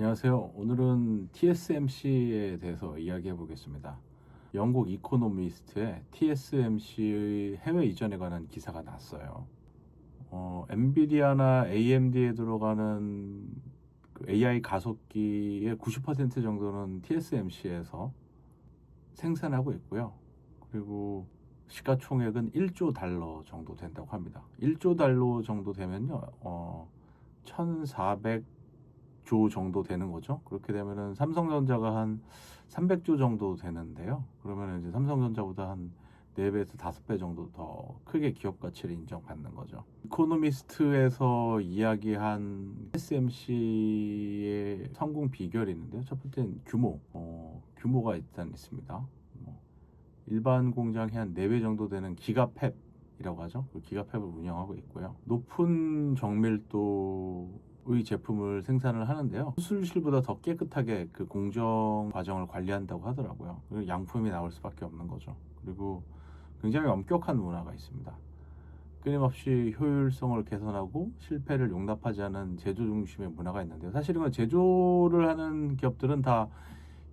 안녕하세요. 오늘은 TSMC에 대해서 이야기해 보겠습니다. 영국 이코노미스트의 TSMC 해외 이전에 관한 기사가 났어요. 어, 엔비디아나 AMD에 들어가는 그 AI 가속기의 90% 정도는 TSMC에서 생산하고 있고요. 그리고 시가총액은 1조 달러 정도 된다고 합니다. 1조 달러 정도 되면요, 어, 1,400 조 정도 되는 거죠. 그렇게 되면은 삼성전자가 한 300조 정도 되는데요. 그러면 이제 삼성전자보다 한 4배에서 5배 정도 더 크게 기업 가치를 인정받는 거죠. 이코노미스트에서 이야기한 SMC의 성공 비결이 있는데요. 첫 번째는 규모. 어, 규모가 일단 있습니다. 뭐, 일반 공장이 한 4배 정도 되는 기가팹이라고 하죠. 그 기가팹을 운영하고 있고요. 높은 정밀도 의 제품을 생산을 하는데요. 수술실보다 더 깨끗하게 그 공정 과정을 관리한다고 하더라고요. 양품이 나올 수밖에 없는 거죠. 그리고 굉장히 엄격한 문화가 있습니다. 끊임없이 효율성을 개선하고 실패를 용납하지 않은 제조 중심의 문화가 있는데요. 사실은 그 제조를 하는 기업들은 다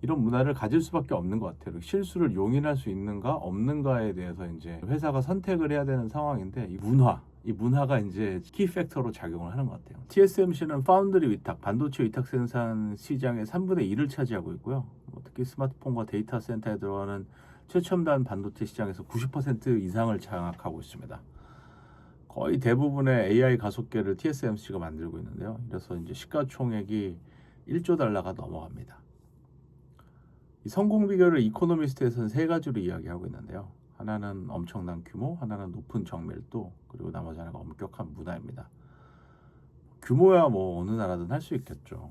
이런 문화를 가질 수밖에 없는 것 같아요. 실수를 용인할 수 있는가 없는가에 대해서 이제 회사가 선택을 해야 되는 상황인데 이 문화, 이 문화가 이제 키 팩터로 작용을 하는 것 같아요. TSMC는 파운드리 위탁, 반도체 위탁 생산 시장의 3분의 1을 차지하고 있고요. 뭐 특히 스마트폰과 데이터 센터에 들어가는 최첨단 반도체 시장에서 90% 이상을 장악하고 있습니다. 거의 대부분의 AI 가속계를 TSMC가 만들고 있는데요. 그래서 이제 시가총액이 1조 달러가 넘어갑니다. 이 성공 비결을 이코노미스트에서는 세 가지로 이야기하고 있는데요. 하나는 엄청난 규모, 하나는 높은 정밀도, 그리고 나머지 하나가 엄격한 문화입니다. 규모야 뭐 어느 나라든 할 수 있겠죠.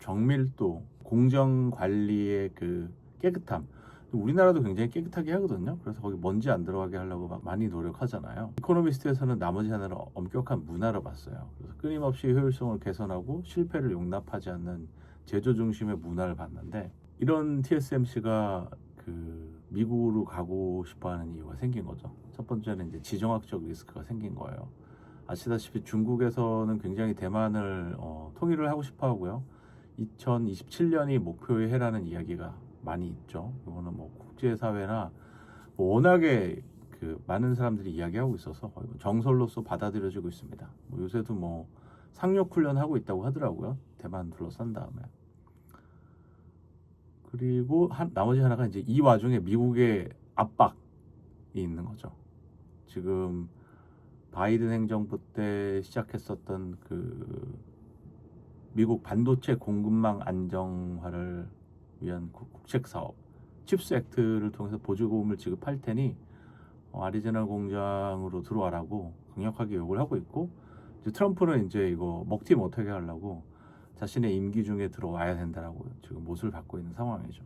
정밀도, 공정 관리의 그 깨끗함. 우리나라도 굉장히 깨끗하게 하거든요. 그래서 거기 먼지 안 들어가게 하려고 막 많이 노력하잖아요. 이코노미스트에서는 나머지 하나를 엄격한 문화로 봤어요. 그래서 끊임없이 효율성을 개선하고 실패를 용납하지 않는 제조 중심의 문화를 봤는데 이런 TSMC가 그 미국으로 가고 싶어하는 이유가 생긴 거죠. 첫 번째는 이제 지정학적 리스크가 생긴 거예요. 아시다시피 중국에서는 굉장히 대만을 어, 통일을 하고 싶어 하고요. 2027년이 목표의 해라는 이야기가 많이 있죠. 이거는 뭐 국제사회나 뭐 워낙에 그 많은 사람들이 이야기하고 있어서 뭐 정설로서 받아들여지고 있습니다. 뭐 요새도 뭐 상륙 훈련 하고 있다고 하더라고요. 대만 둘러싼 다음에. 그리고 한, 나머지 하나가 이제 이 와중에 미국의 압박이 있는 거죠. 지금 바이든 행정부 때 시작했었던 그 미국 반도체 공급망 안정화를 위한 그 국책 사업 칩스 액트를 통해서 보조금을 지급할 테니 어, 아리조나 공장으로 들어와라고 강력하게 요구를 하고 있고 이제 트럼프는 이제 이거 먹튀 못하게 하려고 자신의 임기 중에 들어와야 된다라고 지금 못을 받고 있는 상황이죠.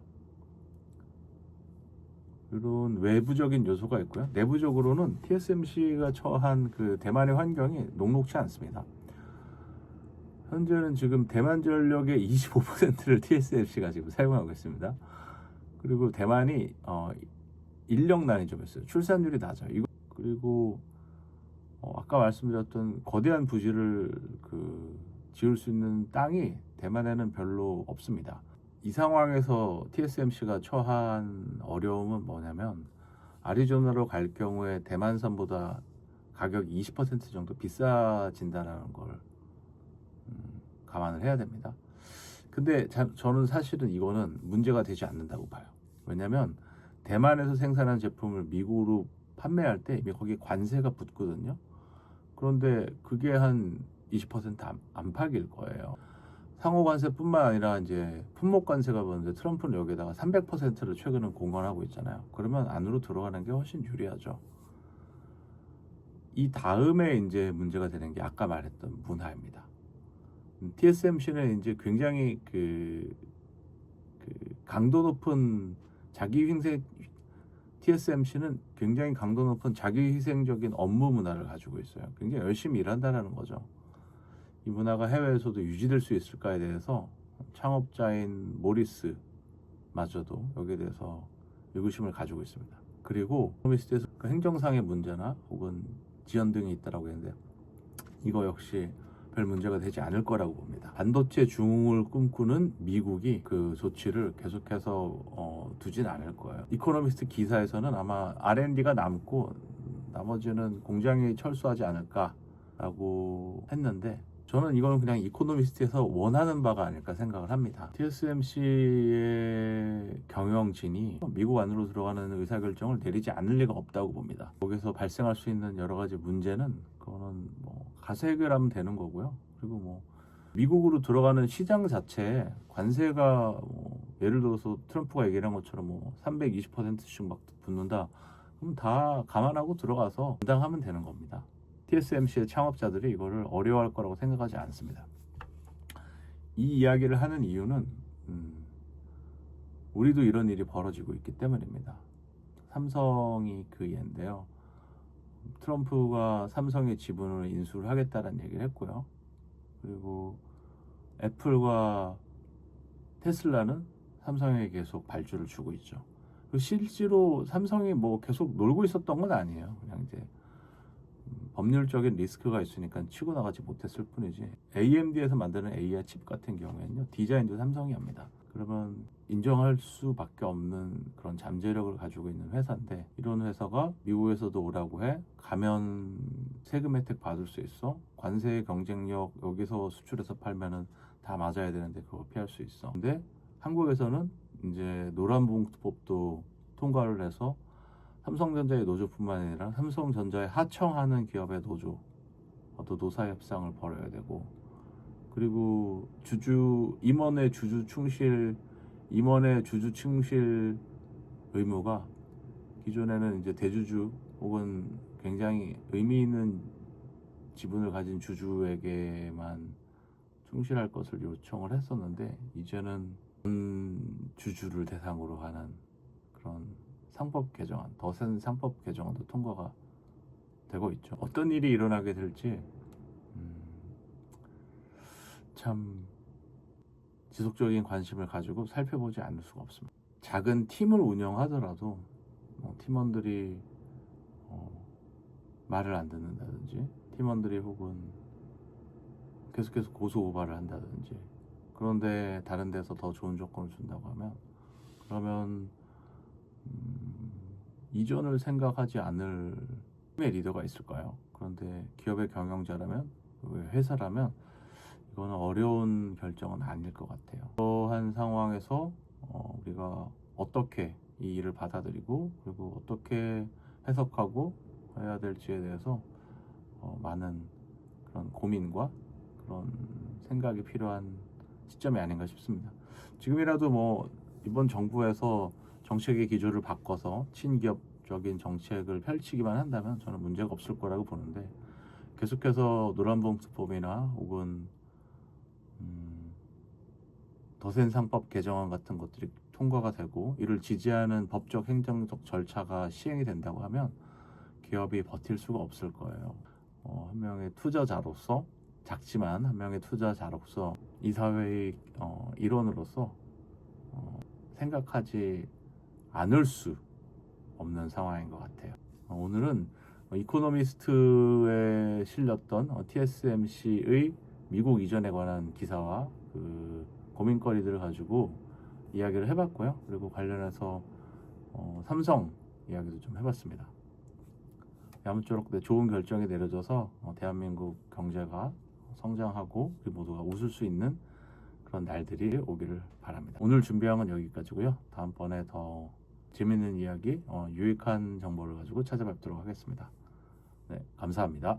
이런 외부적인 요소가 있고요. 내부적으로는 TSMC가 처한 그 대만의 환경이 녹록치 않습니다. 현재는 지금 대만 전력의 25%를 TSMC가 지금 사용하고 있습니다. 그리고 대만이 어, 인력난이 좀 있어요. 출산율이 낮아요. 이거 그리고 어, 아까 말씀드렸던 거대한 부지를 그 지을 수 있는 땅이 대만에는 별로 없습니다. 이 상황에서 TSMC가 처한 어려움은 뭐냐면 아리조나로 갈 경우에 대만산보다 가격이 20% 정도 비싸진다는 걸 음, 감안을 해야 됩니다. 근데 자, 저는 사실은 이거는 문제가 되지 않는다고 봐요. 왜냐하면 대만에서 생산한 제품을 미국으로 판매할 때 이미 거기에 관세가 붙거든요. 그런데 그게 한 20% 안, 안팎일 거예요. 상호 관세뿐만 아니라 이제 품목 관세가 붙는데 트럼프는 여기에다가 300%를 최근에 공언하고 있잖아요. 그러면 안으로 들어가는 게 훨씬 유리하죠. 이 다음에 이제 문제가 되는 게 아까 말했던 문화입니다. TSMC는 이제 굉장히 그, 그 강도 높은 자기 희생 TSMC는 굉장히 강도 높은 자기 희생적인 업무 문화를 가지고 있어요. 굉장히 열심히 일한다는 거죠. 이 문화가 해외에서도 유지될 수 있을까에 대해서 창업자인 모리스 마저도 여기에 대해서 의구심을 가지고 있습니다. 그리고 코미스트에서 그 행정상의 문제나 혹은 지연 등이 있다라고 했는데 이거 역시 별 문제가 되지 않을 거라고 봅니다. 반도체 중흥을 꿈꾸는 미국이 그 조치를 계속해서 어, 두진 않을 거예요. 이코노미스트 기사에서는 아마 R&D가 남고 나머지는 공장에 철수하지 않을까라고 했는데 저는 이건 그냥 이코노미스트에서 원하는 바가 아닐까 생각을 합니다. TSMC의 경영진이 미국 안으로 들어가는 의사결정을 내리지 않을 리가 없다고 봅니다. 거기서 발생할 수 있는 여러 가지 문제는 그거는 뭐 가서 해결하면 되는 거고요. 그리고 뭐 미국으로 들어가는 시장 자체에 관세가 뭐 예를 들어서 트럼프가 얘기한 것처럼 뭐 320%씩 막 붙는다. 그럼 다 감안하고 들어가서 감당하면 되는 겁니다. TSMC의 창업자들이 이거를 어려워할 거라고 생각하지 않습니다. 이 이야기를 하는 이유는 음, 우리도 이런 일이 벌어지고 있기 때문입니다. 삼성이 그 예인데요. 트럼프가 삼성의 지분을 인수를 하겠다는 얘기를 했고요. 그리고 애플과 테슬라는 삼성에게 계속 발주를 주고 있죠. 실제로 삼성이 뭐 계속 놀고 있었던 건 아니에요. 그냥 이제 음, 법률적인 리스크가 있으니까 치고 나가지 못했을 뿐이지. AMD에서 만드는 AI 칩 같은 경우에는요, 디자인도 삼성이 합니다. 그러면 인정할 수밖에 없는 그런 잠재력을 가지고 있는 회사인데 이런 회사가 미국에서도 오라고 해 가면 세금 혜택 받을 수 있어 관세 경쟁력 여기서 수출해서 팔면은 다 맞아야 되는데 그거 피할 수 있어 근데 한국에서는 이제 노란봉투법도 통과를 해서 삼성전자의 노조뿐만 아니라 삼성전자에 하청하는 기업의 노조 또 노사 협상을 벌여야 되고 그리고 주주 임원의 주주 충실 임원의 주주 충실 의무가 기존에는 이제 대주주 혹은 굉장히 의미 있는 지분을 가진 주주에게만 충실할 것을 요청을 했었는데 이제는 전 주주를 대상으로 하는 그런 상법 개정안, 더 센 상법 개정안도 통과가 되고 있죠. 어떤 일이 일어나게 될지 음, 참 지속적인 관심을 가지고 살펴보지 않을 수가 없습니다. 작은 팀을 운영하더라도 뭐 팀원들이 어, 말을 안 듣는다든지 팀원들이 혹은 계속해서 고소 고발을 한다든지 그런데 다른 데서 더 좋은 조건을 준다고 하면 그러면 음, 이전을 생각하지 않을 팀의 리더가 있을까요? 그런데 기업의 경영자라면 회사라면 이거는 어려운 결정은 아닐 것 같아요. 그러한 상황에서 어, 우리가 어떻게 이 일을 받아들이고 그리고 어떻게 해석하고 해야 될지에 대해서 어, 많은 그런 고민과 그런 생각이 필요한 시점이 아닌가 싶습니다. 지금이라도 뭐 이번 정부에서 정책의 기조를 바꿔서 친기업적인 정책을 펼치기만 한다면 저는 문제가 없을 거라고 보는데 계속해서 노란봉투법이나 혹은 음, 더센 상법 개정안 같은 것들이 통과가 되고 이를 지지하는 법적 행정적 절차가 시행이 된다고 하면 기업이 버틸 수가 없을 거예요. 어, 한 명의 투자자로서 작지만 한 명의 투자자로서 이 사회의 어, 일원으로서 어, 생각하지 않을 수 없는 상황인 것 같아요. 어, 오늘은 이코노미스트에 실렸던 어, TSMC의 미국 이전에 관한 기사와 그 고민거리들을 가지고 이야기를 해봤고요. 그리고 관련해서 어, 삼성 이야기도 좀 해봤습니다. 아무쪼록 네, 좋은 결정이 내려져서 어, 대한민국 경제가 성장하고 우리 모두가 웃을 수 있는 그런 날들이 오기를 바랍니다. 오늘 준비한 건 여기까지고요. 다음번에 더 재밌는 이야기, 어, 유익한 정보를 가지고 찾아뵙도록 하겠습니다. 네, 감사합니다.